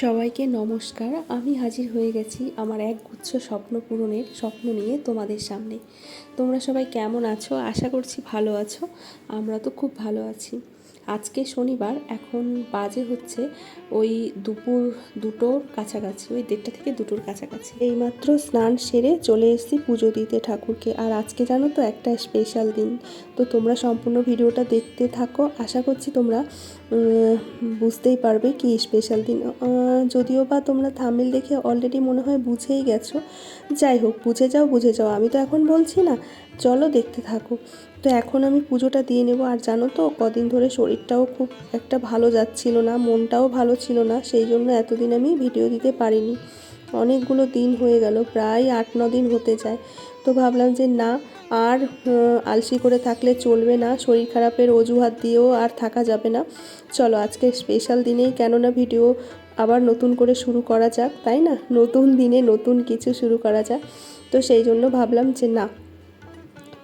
সবাইকে নমস্কার। আমি হাজির হয়ে গেছি আমার এক গুচ্ছ স্বপ্ন পূরণের স্বপ্ন নিয়ে তোমাদের সামনে। তোমরা সবাই কেমন আছো? আশা করছি ভালো আছো। আমরা তো খুব ভালো আছি। আজকে শনিবার, এখন বাজে হচ্ছে ওই দুপুর দুটোর কাছাকাছি, ওই দেড়টা থেকে দুটোর কাছাকাছি। এইমাত্র স্নান সেরে চলে এসেছি পুজো দিতে ঠাকুরকে। আর আজকে জানো তো একটা স্পেশাল দিন। তো তোমরা সম্পূর্ণ ভিডিওটা দেখতে থাকো। আশা করছি তোমরা বুঝতেই পারবে কি স্পেশাল দিন। যদিও বা তোমরা থামিল দেখে অলরেডি মনে হয় বুঝেই গেছো। যাই হোক, বুঝে যাও বুঝে যাও। আমি তো এখন বলছি না, চলো দেখতে থাকো। তো এখন আমি পুজোটা দিয়ে নেব। আর জানো তো, কদিন ধরে শরীরটাও খুব একটা ভালো যাচ্ছিল না, মনটাও ভালো ছিল না, সেই জন্য এতদিন আমি ভিডিও দিতে পারিনি। অনেকগুলো দিন হয়ে গেল, প্রায় আট, ন দিন হতে যায়। তো ভাবলাম যে না, আর আলসি করে থাকলে চলবে না, শরীর খারাপের অজুহাত দিয়েও আর থাকা যাবে না। চলো, আজকে স্পেশাল দিনেই কেননা ভিডিও আবার নতুন করে শুরু করা যাক, তাই না? নতুন দিনে নতুন কিছু শুরু করা যাক। তো সেই জন্য ভাবলাম যে না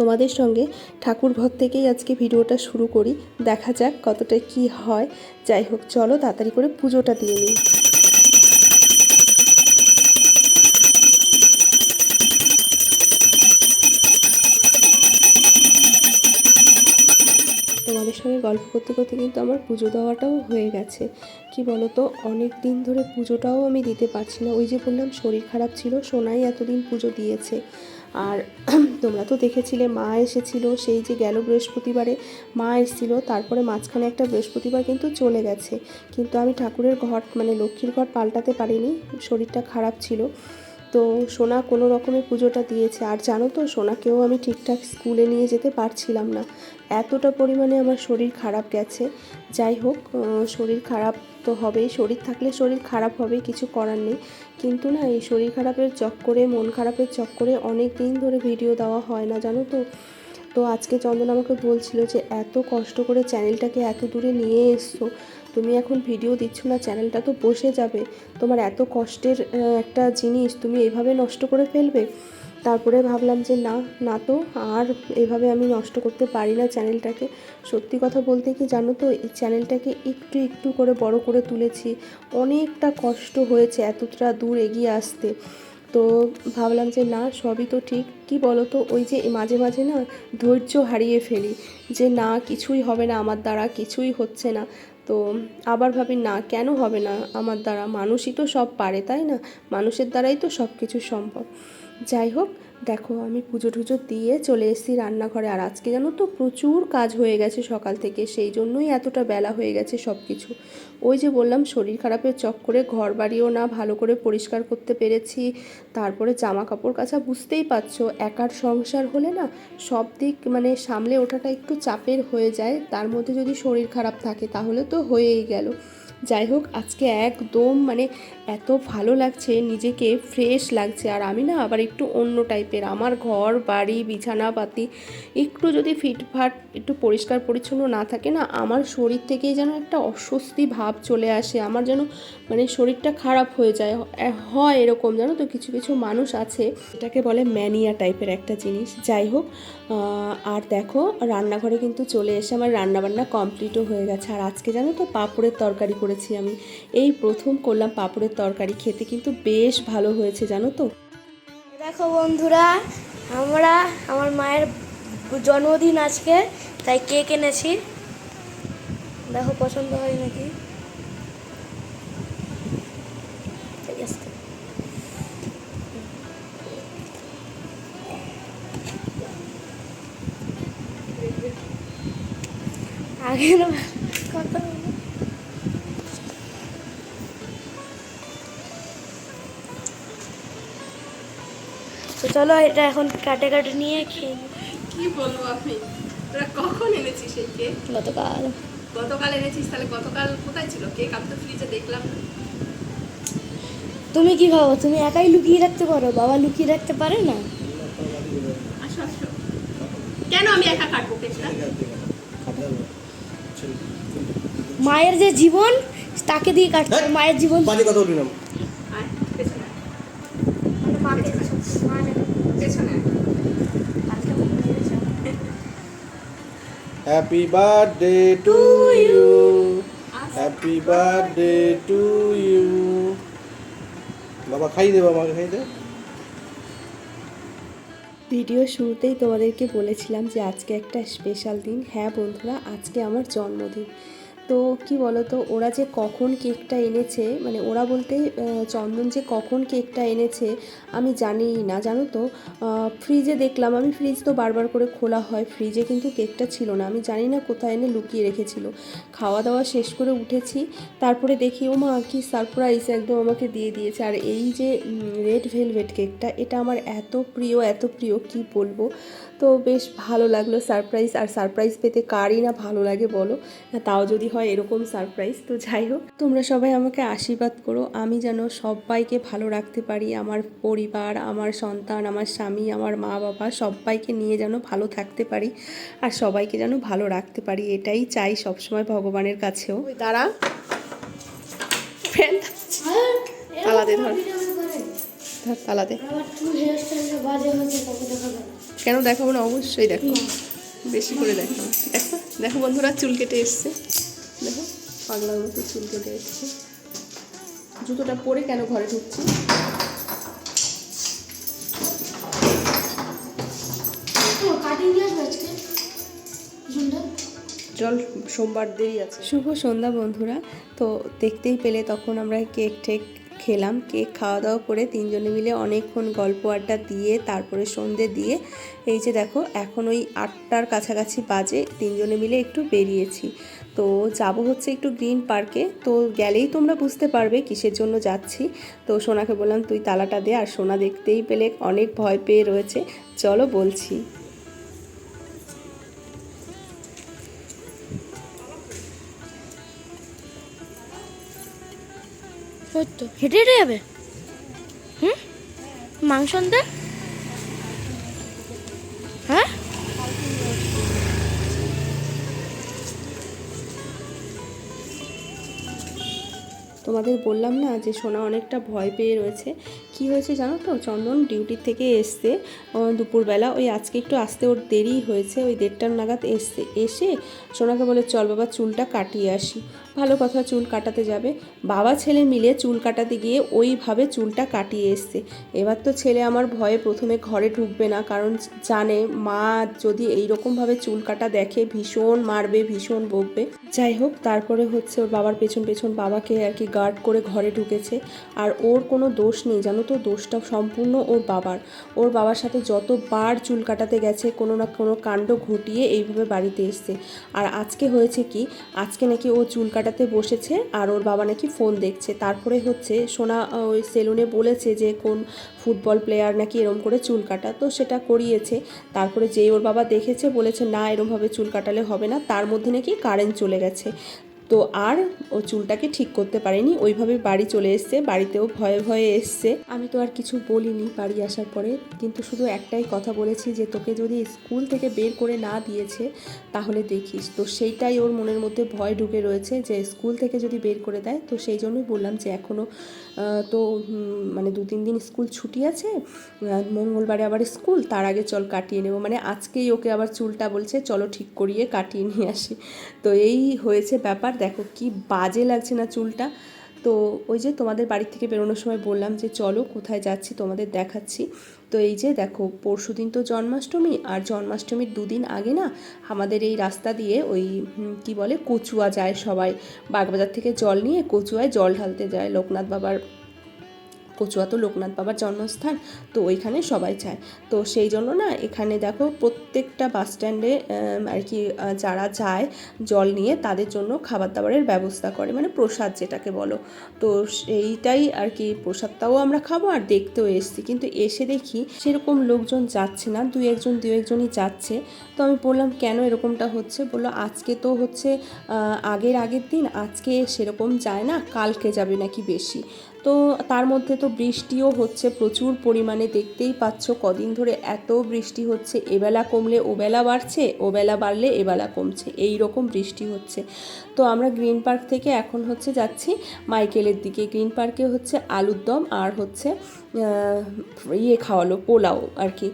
তোমাদের সঙ্গে ঠাকুর ঘর থেকেই আজকে ভিডিওটা শুরু করি। দেখা যাক কতটা কি হয়। যাই হোক, চলো তাড়াতাড়ি করে পুজোটা দিয়ে নিই। তোমাদের সঙ্গে গল্প করতে করতে কিন্তু আমার পুজো দেওয়াটাও হয়ে গেছে। কি বলো তো অনেক দিন ধরে পুজোটাও আমি দিতে পারছি না। ওই যে বললাম, শরীর খারাপ ছিল, সোনাই এতদিন পুজো দিয়েছে। আর তোমরা তো দেখেছিলে মা এসেছিল, সেই যে গেল বৃহস্পতিবারে মা এসেছিল, তারপরে মাঝখানে একটা বৃহস্পতিবার কিন্তু চলে গেছে। কিন্তু আমি ঠাকুরের ঘর মানে লক্ষ্মীর ঘর পাল্টাতে পারিনি, শরীরটা খারাপ ছিল। তো সোনা কোনো রকমের পুজোটা দিয়েছে। আর জানো তো, সোনাকেও আমি ঠিকঠাক স্কুলে নিয়ে যেতে পারছিলাম না। এতটা পরিমাণে আমার শরীর খারাপ গেছে। যাই হোক শরীর খারাপ তো হবেই। শরীর থাকলে শরীর খারাপ হবে, কিছু করার নেই। কিন্তু না, এই শরীর খারাপের চক্করে, মন খারাপের চক্করে অনেক দিন ধরে ভিডিও দেওয়া হয় না, জানো তো। তো আজকে চন্দন আমাকে বলছিল যে, এত কষ্ট করে চ্যানেলটাকে এত দূরে নিয়ে এসছো। তুমি এখন ভিডিও দিচ্ছ না, চ্যানেলটা তো বসে যাবে। তোমার এত কষ্টের একটা জিনিস তুমি এভাবে নষ্ট করে ফেলবে? তারপরে ভাবলাম যে না না তো, আর এভাবে আমি নষ্ট করতে পারি না চ্যানেলটাকে। সত্যি কথা বলতে কি জানো তো, এই চ্যানেলটাকে একটু একটু করে বড় করে তুলেছি। অনেকটা কষ্ট হয়েছে এতটা দূর এগিয়ে আসতে। তো ভাবলাম যে না, সবই তো ঠিক। কি বলো তো ওই যে মাঝে মাঝে না ধৈর্য হারিয়ে ফেলি। যে না, কিছুই হবে না আমার দ্বারা, কিছুই হচ্ছে না। তো আবার ভাবি, না, কেন হবে না? আমার দ্বারা মানুষই তো সব পারে, তাই না? মানুষের দ্বারাই তো সব কিছু সম্ভব। যাই হোক দেখো, আমি পুজো টুজো দিয়ে চলে এসেছি রান্নাঘরে। আর আজকে জানো তো প্রচুর কাজ হয়ে গেছে সকাল থেকে, সেই জন্যই এতটা বেলা হয়ে গেছে সব কিছু ওই যে বললাম, শরীর খারাপের চক্করে ঘর বাড়িও না, ভালো করে পরিষ্কার করতে পেরেছি। তারপরে জামা কাপড় কাচা বুঝতেই পারছ, একার সংসার হলে না সব দিক মানে সামলে ওঠাটা একটু চাপের হয়ে যায়। তার মধ্যে যদি শরীর খারাপ থাকে, তাহলে তো হয়েই গেল। যাই হোক, আজকে একদম মানে এত ভালো লাগছে, নিজেকে ফ্রেশ লাগছে। আর আমি না আবার একটু অন্য টাইপের আমার ঘর, বাড়ি, বিছানাপাতি একটু যদি ফিটফাট, একটু পরিষ্কার পরিচ্ছন্ন না থাকে না, আমার শরীর থেকেই যেন একটা অস্বস্তি ভাব চলে আসে। আমার যেন মানে শরীরটা খারাপ হয়ে যায়। হয় এরকম, জানো তো? কিছু কিছু মানুষ আছে, এটাকে বলে ম্যানিয়া টাইপের একটা জিনিস। যাই হোক আর দেখো, রান্নাঘরে কিন্তু চলে এসে আমার রান্নাবান্না কমপ্লিটও হয়ে গেছে। আর আজকে জানো তো পাঁপড়ের তরকারি করেছি আমি। এই প্রথম করলাম পাঁপড়ের তরকারি। খেতে কিন্তু বেশ ভালো হয়েছে, জানো তো? দেখো বন্ধুরা, আমরা আমার মায়ের জন্মদিন আজকে, তাই কেক এনেছি। দেখো পছন্দ হয় নাকি। আগে চলো এটা এখন কাটে কাটে নিয়ে খেয়ে নিই। কি বলব আপনি? তোরা কখন এনেছিস এই কেক গতকাল। গতকাল এনেছিস? তাহলে গতকাল কোথায় ছিল কেক আমি তো ফ্রিজে দেখলাম না। তুমি কি ভাবো? তুমি একাই লুকিয়ে রাখতে পারো? বাবা লুকিয়ে রাখতে পারে না? কেন আমি একা কাটবো কেকটা মায়ের যে জীবন তাকে দিয়ে কাটতে হবে। মায়ের জীবন বাজে কথা বলবি না। Happy birthday to you happy birthday to you বাবা খাই দে বাবা খাই দে। ভিডিও শুরুতেই তোমাদেরকে বলেছিলাম যে আজকে একটা স্পেশাল দিন। হ্যাঁ বন্ধুরা, আজকে আমার জন্মদিন। তো কি বলো তো ওরা যে কখন কেকটা এনেছে মানে ওরা বলতে চন্দন যে কখন কেকটা এনেছে, আমি জানি না, জানো তো? ফ্রিজে দেখলাম, আমি ফ্রিজ তো বারবার করে খোলা হয় ফ্রিজে কিন্তু কেকটা ছিল না, আমি জানি না কোথায় এনে লুকিয়ে রেখেছিল। খাওয়া দাওয়া শেষ করে উঠেছি, তারপরে দেখি, ও মা, কি সারপ্রাইজ একদম আমাকে দিয়ে দিয়েছে। আর এই যে রেড ভেলভেট কেকটা, এটা আমার এত প্রিয় এত প্রিয়, কি বলব? তো বেশ ভালো লাগল সারপ্রাইজ আর সারপ্রাইজ পেতে কারই না ভালো লাগে বলো? তাও যদি হয় এরকম সারপ্রাইজ তো যাই হোক তোমরা সবাই আমাকে আশীর্বাদ করো। আমি যেন সবাইকে ভালো রাখতে পারি আমার পরিবার আমার সন্তান আমার স্বামী আমার মা বাবা সবাইকে নিয়ে যেন ভালো থাকতে পারি আর সবাইকে যেন ভালো রাখতে পারি এটাই চাই সবসময় ভগবানের কাছেও। দাঁড়া। তালা ধর। ধর তালা দে। আমার চুল হেয়ার স্টাইলটা বাজে হয়েছে তবে দেখা যাবে। কেন দেখাবো না? অবশ্যই দেখো। বেশি করে দেখো। দেখো দেখো বন্ধুরা চুল কেটে এসছে। দেখো পাগলার মতো চুল কেটে এসছে জুতোটা পরে কেন ঘরে ঢুকছি? চল সোমবার দেরি আছে। শুভ সন্ধ্যা বন্ধুরা। তো দেখতেই পেলে তখন আমরা কেক টেক খেলাম। কেক খাওয়া দাওয়া করে তিনজনে মিলে অনেকক্ষণ গল্প আড্ডা দিয়ে তারপরে সন্ধে দিয়ে এই যে দেখো এখন ওই আটটার কাছাকাছি বাজে। তিনজনে মিলে একটু বেরিয়েছি। তো যাব হচ্ছে একটু গ্রিন পার্কে। তো গেলেই তোমরা বুঝতে পারবে কিসের জন্য যাচ্ছি। তো সোনাকে বললাম, তুই তালাটা দে। আর সোনা দেখতেই পেলে অনেক ভয় পেয়ে রয়েছে। চলো বলছি। হেঁটে হেঁটে যাবে? হুম? মাংস আনতে? তোমাদের বললাম না যে সোনা অনেকটা ভয় পেয়ে রয়েছে। কি হয়েছে জানো তো? চন্দন ডিউটি থেকে এসছে দুপুরবেলা, ওই আজকে একটু আসতে ওর দেরি হয়েছে, ওই দেড়টার নাগাদ এসছে। এসে সোনাকে বলে, চল বাবা, চুলটা কাটিয়ে আসি। ভালো কথা চুল কাটাতে যাবে। বাবা, ছেলে মিলে চুল কাটাতে গিয়ে ওইভাবে চুলটা কাটিয়ে এসছে। এবার তো ছেলে আমার ভয়ে প্রথমে ঘরে ঢুকবে না, কারণ জানে মা যদি এইরকমভাবে চুল কাটা দেখে ভীষণ মারবে, ভীষণ বকবে। যাই হোক, তারপরে হচ্ছে ওর বাবার পেছন পেছন বাবাকে আর কি গার্ড করে ঘরে ঢুকেছে। আর ওর কোনো দোষ নেই, জানো তো, দোষটা সম্পূর্ণ ওর বাবার। ওর বাবার সাথে যতবার চুল কাটাতে গেছে, কোনো না কোনো কাণ্ড ঘটিয়ে এইভাবে বাড়িতে এসছে। আর আজকে হয়েছে কি, আজকে নাকি ও চুল কাটাতে বসেছে আর ওর বাবা নাকি ফোন দেখছে। তারপরে হচ্ছে সোনা ওই সেলুনে বলেছে যে কোন ফুটবল প্লেয়ার নাকি এরম করে চুল কাটা। তো সেটা করিয়েছে। তারপরে যেই ওর বাবা দেখেছে, বলেছে, না, এরমভাবে চুল কাটালে হবে না। তার মধ্যে নাকি কারেন্ট চলে গেছে। তো আর ও চুলটাকে ঠিক করতে পারেনি। ওইভাবে বাড়ি চলে এসছে, বাড়িতেও ভয়ে ভয়ে এসছে। আমি তো আর কিছু বলিনি বাড়ি আসার পরে, কিন্তু শুধু একটাই কথা বলেছি যে তোকে যদি স্কুল থেকে বের করে না দিয়েছে, তাহলে দেখিস। তো সেইটাই ওর মনের মধ্যে ভয় ঢুকে রয়েছে যে স্কুল থেকে যদি বের করে দেয়, তো সেই জন্যই বললাম যে এখনও তো মানে দু তিন দিন স্কুল ছুটি আছে মঙ্গলবারে আবার স্কুল, তার আগে চল কাটিয়ে নেব। মানে আজকেই ওকে আবার চুলটা বলছে, চলো ঠিক করিয়ে কাটিয়ে নিয়ে আসি। তো এই হয়েছে ব্যাপার। দেখো কি বাজে লাগছে না চুলটা। তো ওই যে তোমাদের বাড়ি থেকে বেরোনোর সময় বললাম যে, চলো কোথায় যাচ্ছি তোমাদের দেখাচ্ছি। তো এই যে দেখো পরশু দিন তো জন্মাষ্টমী, আর জন্মাষ্টমীর দুদিন আগে না আমাদের এই রাস্তা দিয়ে ওই কি বলে, কচুয়া যায় সবাই। বাগবাজার থেকে জল নিয়ে কচুয়ায় জল ঢালতে যায়। লোকনাথ বাবার কচুয়া তো লোকনাথ বাবার জন্মস্থান, তো ওইখানে সবাই চায় তো সেই জন্য না এখানে দেখো প্রত্যেকটা বাস স্ট্যান্ডে আর কি যারা যায় জল নিয়ে তাদের জন্য খাবার দাবারের ব্যবস্থা করে মানে প্রসাদ যেটাকে বলো। তো সেইটাই আর কি, প্রসাদটাও আমরা খাব আর দেখতেও এসছি। কিন্তু এসে দেখি সেরকম লোকজন যাচ্ছে না, দুই একজন, দুই একজনই যাচ্ছে। তো আমি বললাম, কেন এরকমটা হচ্ছে? বলল, আজকে তো হচ্ছে আগের আগের দিন, আজকে সেরকম যায় না, কালকে যাবে নাকি বেশি। তো তার মধ্যে তো বৃষ্টিও হচ্ছে প্রচুর পরিমাণে। দেখতেই পাচ্ছ কদিন ধরে এত বৃষ্টি হচ্ছে। এবেলা কমলে ওবেলা বাড়ছে, ওবেলা বাড়লে এবেলা কমছে। এই রকম বৃষ্টি হচ্ছে। তো আমরা গ্রিন পার্ক থেকে এখন হচ্ছে যাচ্ছি মাইকেলের দিকে। গ্রিন পার্কে হচ্ছে আলুর দম আর হচ্ছে ইয়ে খাওয়ালো, পোলাও আর কি।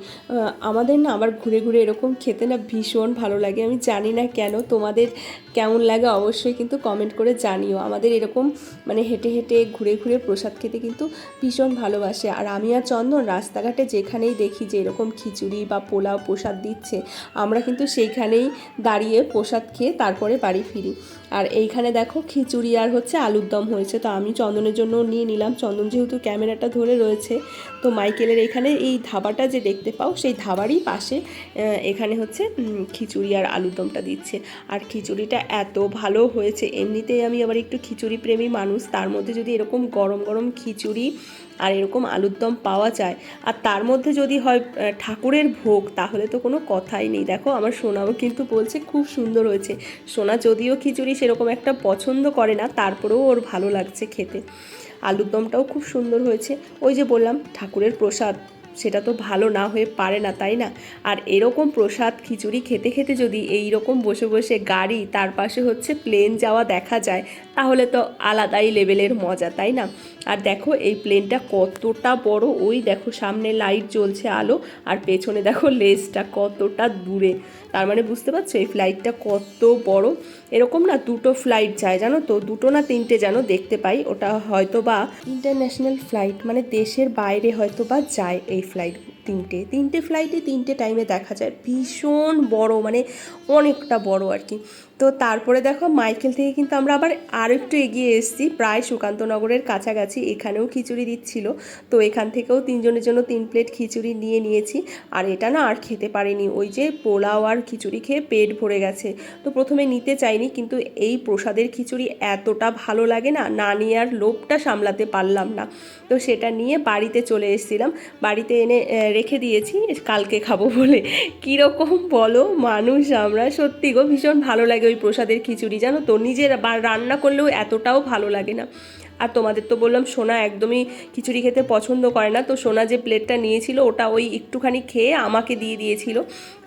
আমাদের না আবার ঘুরে ঘুরে এরকম খেতে না ভীষণ ভালো লাগে। আমি জানি না কেন তোমাদের কেমন লাগে, অবশ্যই কিন্তু কমেন্ট করে জানিও। আমাদের এরকম মানে হেঁটে হেঁটে ঘুরে ঘুরে প্রসাদ খেতে কিন্তু ভীষণ ভালোবাসে। আর আমি আর চন্দন রাস্তাঘাটে যেখানেই দেখি যে এরকম খিচুড়ি বা পোলাও প্রসাদ দিচ্ছে, আমরা কিন্তু সেইখানেই দাঁড়িয়ে প্রসাদ খেয়ে তারপরে বাড়ি ফিরি। আর এইখানে দেখো খিচুড়ি আর হচ্ছে আলুর দম হয়েছে। তো আমি চন্দনের জন্য নিয়ে নিলাম। চন্দন যেহেতু ক্যামেরাটা ধরে রয়েছে তো মাইকেলের এখানে এই ধাবাটা যে দেখতে পাও, সেই ধাবারই পাশে এখানে হচ্ছে খিচুড়ি আর আলুর দমটা দিচ্ছে। আর খিচুড়িটা এত ভালো হয়েছে, এমনিতেই আমি আবার একটু খিচুড়ি প্রেমী মানুষ, তার মধ্যে যদি এরকম গরম গরম খিচুড়ি আর এরকম আলুর দম পাওয়া যায়, আর তার মধ্যে যদি হয় ঠাকুরের ভোগ, তাহলে তো কোনো কথাই নেই। দেখো, আমার সোনাও কিন্তু বলছে খুব সুন্দর হয়েছে। সোনা যদিও খিচুড়ি সেরকম একটা পছন্দ করে না, তারপরেও ওর ভালো লাগছে খেতে। আলুর দমটাও খুব সুন্দর হয়েছে। ওই যে বললাম, ঠাকুরের প্রসাদ, সেটা তো ভালো না হয়ে পারে না, তাই না? আর এরকম প্রসাদ খিচুড়ি খেতে খেতে যদি এই রকম বসে বসে গাড়ি, তার পাশে হচ্ছে প্লেন যাওয়া দেখা যায় তাহলে তো আলাদাই লেভেলের মজা, তাই না? আর দেখো এই প্লেনটা কতটা বড়, ওই দেখো সামনে লাইট জ্বলছে আলো, আর পেছনে দেখো লেজটা কতটা দূরে। তার মানে বুঝতে পারছ, এই ফ্লাইটটা কত বড়। এরকম না দুটো ফ্লাইট যায়, জানো তো? দুটো না তিনটে যেন দেখতে পাই, ওটা হয়তো বা ইন্টারন্যাশনাল ফ্লাইট মানে দেশের বাইরে হয়তো বা যায় এই ফ্লাইট তিনটে তিনটে ফ্লাইটে তিনটে টাইমে দেখা যায় ভীষণ বড় মানে অনেকটা বড় আর কি। তো তারপরে দেখো মাইকেল থেকে কিন্তু আমরা আবার আর একটু এগিয়ে এসেছি, প্রায় সুকান্তনগরের কাছাকাছি, এখানেও খিচুড়ি দিচ্ছিল। তো এখান থেকেও তিনজনের জন্য তিন প্লেট খিচুড়ি নিয়ে নিয়েছি। আর এটা না আর খেতে পারিনি, ওই যে পোলাও আর খিচুড়ি খেয়ে পেট ভরে গেছে। তো প্রথমে নিতে চাইনি, কিন্তু এই প্রসাদের খিচুড়ি এতটা ভালো লাগে না না নিয়ে আর লোভটা সামলাতে পারলাম না। তো সেটা নিয়ে বাড়িতে চলে এসেছিলাম। বাড়িতে এনে রেখে দিয়েছি, কালকে খাব বলে। কীরকম বলো, মানুষ আমরা সত্যি গো, ভীষণ ভালো লাগে ওই প্রসাদের খিচুড়ি। জানো তো, নিজের রান্না করলেও এতটাও ভালো লাগে না। আর তোমাদের তো বললাম সোনা একদমই খিচুড়ি খেতে পছন্দ করে না। তো সোনা যে প্লেটটা নিয়েছিল, ওটা ওই একটুখানি খেয়ে আমাকে দিয়ে দিয়েছিল।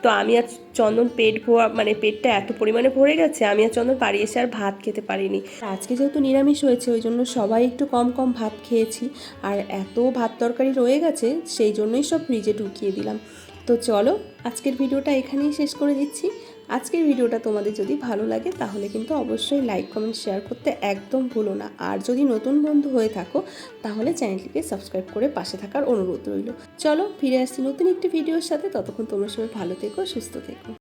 তো আমি আর চন্দন পেট ভরা মানে পেটটা এত পরিমাণে ভরে গেছে, আমি আর চন্দন বাড়ি এসে আর ভাত খেতে পারিনি। আজকে যেহেতু নিরামিষ হয়েছে, ওই জন্য সবাই একটু কম কম ভাত খেয়েছি। আর এত ভাত তরকারি রয়ে গেছে, সেই জন্যই সব ফ্রিজে ঢুকিয়ে দিলাম। তো চলো, আজকের ভিডিওটা এখানেই শেষ করে দিচ্ছি। আজকের ভিডিওটা তোমাদের যদি ভালো লাগে, তাহলে কিন্তু অবশ্যই লাইক কমেন্ট শেয়ার করতে একদম ভুলো না। আর যদি নতুন বন্ধু হয়ে থাকো, তাহলে চ্যানেলটিকে সাবস্ক্রাইব করে পাশে থাকার অনুরোধ রইল। চলো ফিরে আসছি নতুন একটি ভিডিওর সাথে, ততক্ষণ তোমরা সবাই ভালো থেকো, সুস্থ থেকো।